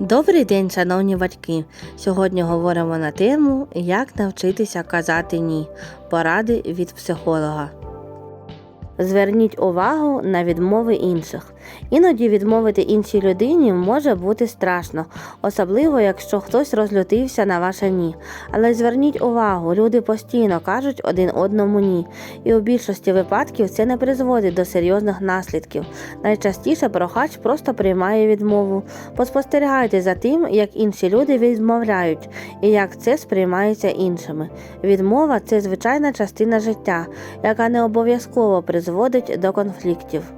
Добрий день, шановні батьки! Сьогодні говоримо на тему, як навчитися казати ні. Поради від психолога. Зверніть увагу на відмови інших. Іноді відмовити іншій людині може бути страшно, особливо якщо хтось розлютився на ваше ні. Але зверніть увагу, люди постійно кажуть один одному ні, і у більшості випадків це не призводить до серйозних наслідків. Найчастіше прохач просто приймає відмову. Поспостерігайте за тим, як інші люди відмовляють і як це сприймається іншими. Відмова це звичайна частина життя, яка не обов'язково призводить до конфліктів.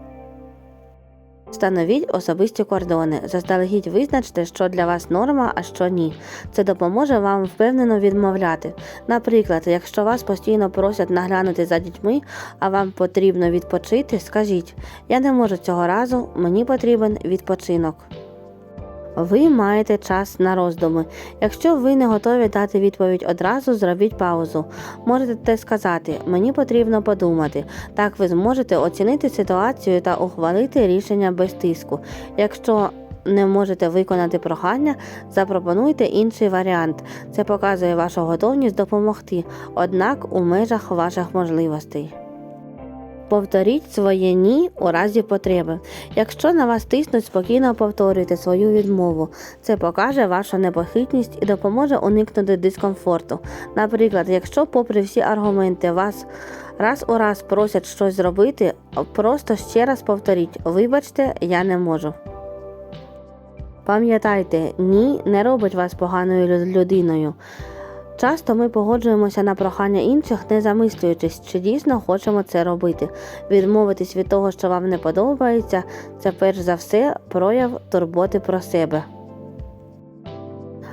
Встановіть особисті кордони. Заздалегідь визначте, що для вас норма, а що ні. Це допоможе вам впевнено відмовляти. Наприклад, якщо вас постійно просять наглянути за дітьми, а вам потрібно відпочити, скажіть: я не можу цього разу, мені потрібен відпочинок. Ви маєте час на роздуми. Якщо ви не готові дати відповідь одразу, зробіть паузу. Можете сказати, мені потрібно подумати. Так ви зможете оцінити ситуацію та ухвалити рішення без тиску. Якщо не можете виконати прохання, запропонуйте інший варіант. Це показує вашу готовність допомогти, однак у межах ваших можливостей. Повторіть своє ні у разі потреби. Якщо на вас тиснуть, спокійно повторюйте свою відмову. Це покаже вашу непохитність і допоможе уникнути дискомфорту. Наприклад, якщо, попри всі аргументи, вас раз у раз просять щось зробити, просто ще раз повторіть: вибачте, я не можу. Пам'ятайте, ні не робить вас поганою людиною. Часто ми погоджуємося на прохання інших, не замислюючись, чи дійсно хочемо це робити. Відмовитись від того, що вам не подобається, це перш за все прояв турботи про себе.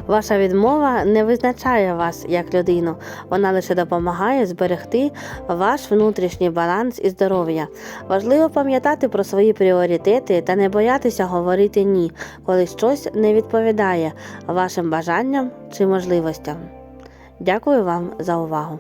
Ваша відмова не визначає вас як людину, вона лише допомагає зберегти ваш внутрішній баланс і здоров'я. Важливо пам'ятати про свої пріоритети та не боятися говорити ні, коли щось не відповідає вашим бажанням чи можливостям. Дякую вам за увагу!